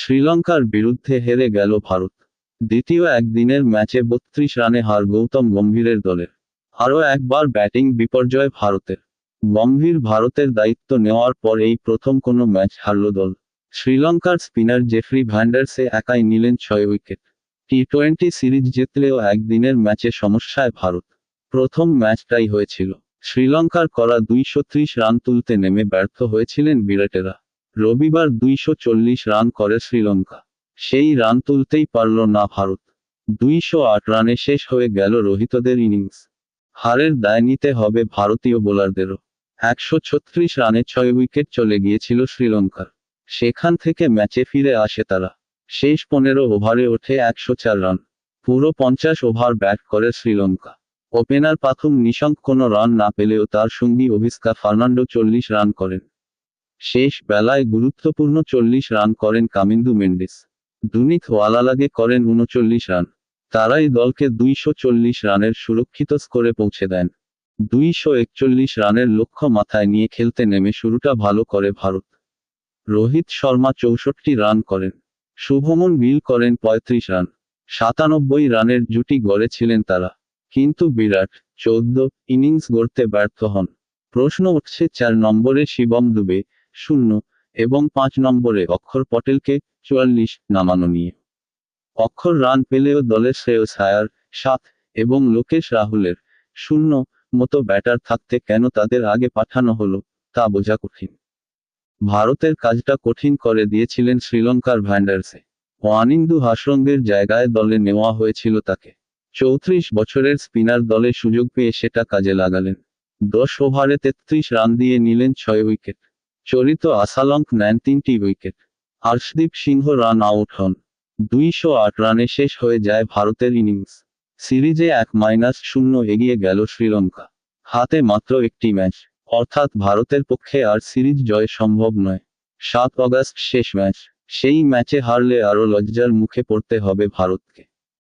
শ্রীলঙ্কার বিরুদ্ধে হেরে গেল ভারত। দ্বিতীয় একদিনের ম্যাচে বত্রিশ রানে হার গৌতম গম্ভীরের দলের আরও একবার ব্যাটিং বিপর্যয় ভারতের। গম্ভীর ভারতের দায়িত্ব নেওয়ার পর এই প্রথম কোনো ম্যাচ হারল দল। শ্রীলঙ্কার স্পিনার জেফ্রি ভ্যান্ডারসে একাই নিলেন ছয় উইকেট। টি টোয়েন্টি সিরিজ জিতলেও একদিনের ম্যাচে সমস্যায় ভারত। প্রথম ম্যাচটাই হয়েছিল। শ্রীলঙ্কার করা দুইশো ত্রিশ রান তুলতে নেমে ব্যর্থ হয়েছিলেন বিরাটেরা। রবিবার দুইশো চল্লিশ রান করে শ্রীলঙ্কা। সেই রান তুলতেই পারল না ভারত। দুইশো আট রানে শেষ হয়ে গেল রোহিতদের ইনিংস। হারের দায় নিতে হবে ভারতীয় বোলারদেরও। একশো ছত্রিশ রানে ছয় উইকেট চলে গিয়েছিল শ্রীলঙ্কার। সেখান থেকে ম্যাচে ফিরে আসে তারা। শেষ পনেরো ওভারে ওঠে একশো চার রান। পুরো পঞ্চাশ ওভার ব্যাট করে শ্রীলঙ্কা। ওপেনার পাথুম নিশঙ্ক কোনো রান না পেলেও তার সঙ্গী অভিস্কা ফার্নান্ডো চল্লিশ রান করেন। শেষ বেলায় গুরুত্বপূর্ণ চল্লিশ রান করেন কামিন্দু মেন্ডিস। দুনিত ওয়ালালাগে করেন উনচল্লিশ রান। তারাই দলকে দুইশো চল্লিশ রানের সুরক্ষিত স্কোরে পৌঁছে দেন। দুইশো একচল্লিশ রানের লক্ষ্য মাথায় নিয়ে খেলতে নেমে শুরুটা ভালো করে ভারত। রোহিত শর্মা চৌষট্টি রান করেন। শুভমন গিল করেন পঁয়ত্রিশ রান। সাতানব্বই রানের জুটি গড়েছিলেন তারা। কিন্তু বিরাট চৌদ্দ ইনিংস গড়তে ব্যর্থ হন। প্রশ্ন উঠছে চার নম্বরে শিবম দুবে শূন্য এবং পাঁচ নম্বরে অক্ষর পটেলকে চুয়াল্লিশ নামানো নিয়ে। অক্ষর রান পেলেও দলের শ্রেয়স হায়ার সাত এবং লোকেশ রাহুলের শূন্য মতো ব্যাটার থাকতে কেন তাদের আগে পাঠানো হলো তা বোঝা কঠিন। ভারতের কাজটা কঠিন করে দিয়েছিলেন শ্রীলঙ্কার ভ্যান্ডার্সে। ওয়ানিন্দু হাসরঙ্গের জায়গায় দলে নেওয়া হয়েছিল তাকে। চৌত্রিশ বছরের স্পিনার দলে সুযোগ পেয়ে সেটা কাজে লাগালেন। দশ ওভারে তেত্রিশ রান দিয়ে নিলেন ছয় উইকেট। চরিত আসালঙ্ক নেন তিনটি wicket. Harshdeep Singh run out হন। দুইশো আট রানে শেষ হয়ে যায় ভারতের ইনিংস। সিরিজে এক মাইনাস শূন্য এগিয়ে গেল শ্রীলঙ্কা। হাতে মাত্র একটি ম্যাচ। অর্থাৎ ভারতের পক্ষে আর সিরিজ জয় সম্ভব নয়। সাত অগাস্ট শেষ ম্যাচ। সেই ম্যাচে হারলে আরও লজ্জার মুখে পড়তে হবে ভারতকে।